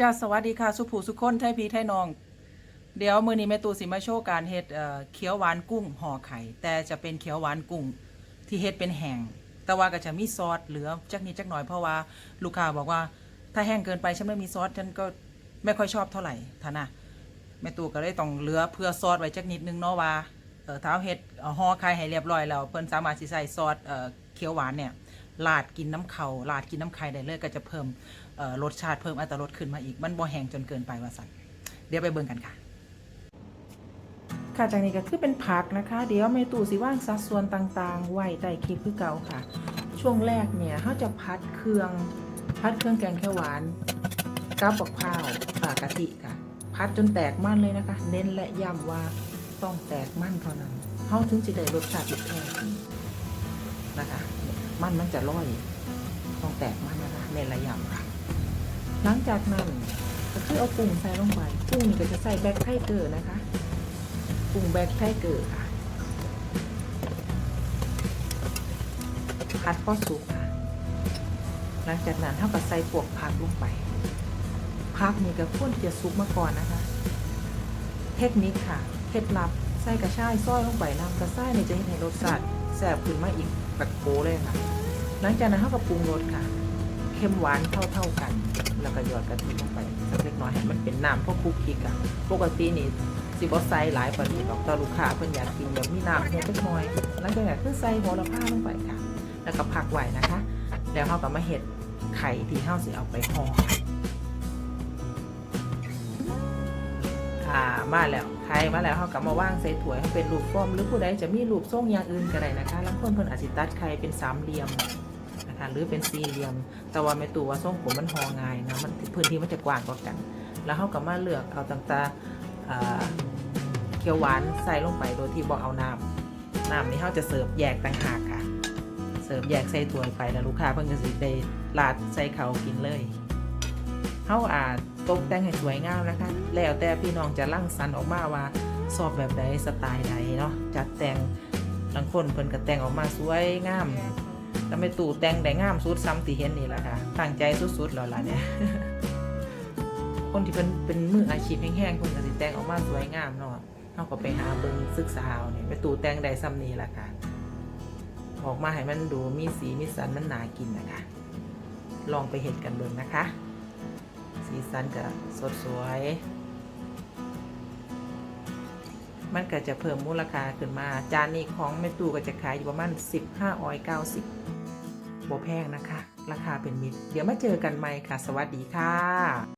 จ้าสวัสดีค่ะ สุภูสุคนไทยพีไทยนอง เดี๋ยวมือนี้แม่ตูสิมาโชว์การเฮ็ดเอ่อเขียวหวานกุ้งห่อไข่ แต่จะเป็นเขียวหวานกุ้งที่เฮ็ดเป็นแห้งแต่ว่าก็จะมีซอสเหลือจักนิดจักหน่อยเพราะว่าลูกค้าบอกว่าถ้าแห้งเกินไปฉันไม่มีซอสฉันก็ไม่ค่อยชอบเท่าไหร่ท่านะแม่ตูก็เลยต้องเหลือเพื่อซอสไว้จักนิดนึงเนาะว่าเท้าเฮ็ดห่อไข่ให้เรียบร้อยแล้วเพิ่นสามารถสิใส่ซอสเอ่อเขียวหวานเนี่ย ลาดกินน้ำเขาลาดกินน้ำไข่ได้เลยก็จะเพิ่มรสชาติเพิ่มอรรถรสขึ้นมาอีก มันบ่แห้งจนเกินไปว่าสันเดี๋ยวไปเบิ่งกันค่ะค่ะจากนี้ก็คือเป็นผักนะคะ เดี๋ยวเมตูสิว่างสัดส่วนต่างๆ ไว้ใต้คลิปคือเก่าค่ะ ช่วงแรกเนี่ยเขาจะพัดเครื่องพัดเครื่องแกงเขียวหวานกับบักพร้าวปากกะทิค่ะ พัดจนแตกมั่นเลยนะคะ เน้นและย้ำว่าต้องแตกมันเท่านั้นเขาถึงจะได้รสชาติที่แท้นะคะ มันมันจะร่อยต้องแตกมันนะคะเน้นและย้ำค่ะ หลังจากนั้นก็คือเอากุ้งใส่ลงไปกุ้งนี่ก็จะใส่แบ็คไทเกอร์นะคะกุ้งแบ็คไทเกอร์ค่ะผัดพอสุกค่ะ หลังจากนั้นเท่ากับใส่พวกผักลงไปผักนี่ก็ควรที่จะสุกมาก่อนนะคะ เทคนิคค่ะเคล็ดลับใส่กระชายซอยลงไปน้ำกระชายนี่จะเห็นให้รสชาติ แซ่บขึ้นมาอีกแบบโกเลยค่ะ หลังจากนั้นเท่ากับปรุงรสค่ะเค็มหวานเท่าๆกัน แล้วก็หยอดกะทิลงไปสักเล็กน้อยให้มันเป็นน้ำพวกคุกคิกอะปกตินี่สิบ่ใส่หลายปานนี้หรอกแต่ลูกค้าเพิ่นอยากกินแบบมีน้ำเล็กน้อยหลังจากนั้นคือใส่โหระพาลงไปค่ะ แล้วก็พักไว้นะคะ แล้วเฮาก็มาเฮ็ดไข่ที่เฮาสิเอาไปห่อ มาแล้วไข่มาแล้วเฮาก็มาว่างใส่ถ้วยให้เป็นรูปฟอมหรือผู้ใดจะมีรูปทรงอย่างอื่นก็ได้นะคะบางคนเพิ่นอาจสิตัดไข่เป็นสามเหลี่ยมนะคะหรือเป็นสี่เหลี่ยม แต่ว่าไม่ตัวว่าทรงผมมันหอง่ายนะมันพื้นที่มันจะกว้างกว่ากัน แล้วเขาก็มาเลือกเอาต่างๆอ่าเขียวหวานใส่ลงไปโดยที่บอกเอาน้ำน้ำนี้เขาจะเสิร์ฟแยกต่างหากค่ะ เสิร์ฟแยกใส่ถ้วยไปแล้วลูกค้าเพิ่งจะสิได้ลาดใส่เขากินเลยเขาอาจ ตกแต่งให้สวยงามนะคะ แล้วแต่พี่น้องจะร่างสรรค์ออกมาว่าชอบแบบใดสไตล์ใดเนาะจัดแต่งบางคนเพิ่นก็แต่งออกมาสวยงามแล้วไม่ตู่แต่งได้งามสุดซ้ำตีเห็นนี่แหละค่ะตั้งใจสุดๆแล้วล่ะเนี่ยคนที่เป็นเป็นมืออาชีพแห้งๆคนก็สิแต่งออกมาสวยงามเนาะเขาก็ไปหาเบิ่งศึกษาเอาเนี่ยไปตู่แต่งได้ซ้ำนี่แหละค่ะออกมาให้มันดูมีสีมีสันมันน่ากินนะคะ ลองไปเห็นกันเบิ่งนะคะ สีสันก็สดสวย มันก็จะเพิ่มมูลค่าขึ้นมา จานนี้ของแม่ตู่ก็จะขายอยู่ประมาณ 15ออย90บ่แพงนะคะ ราคาเป็นมิตร เดี๋ยวมาเจอกันใหม่ค่ะ สวัสดีค่ะ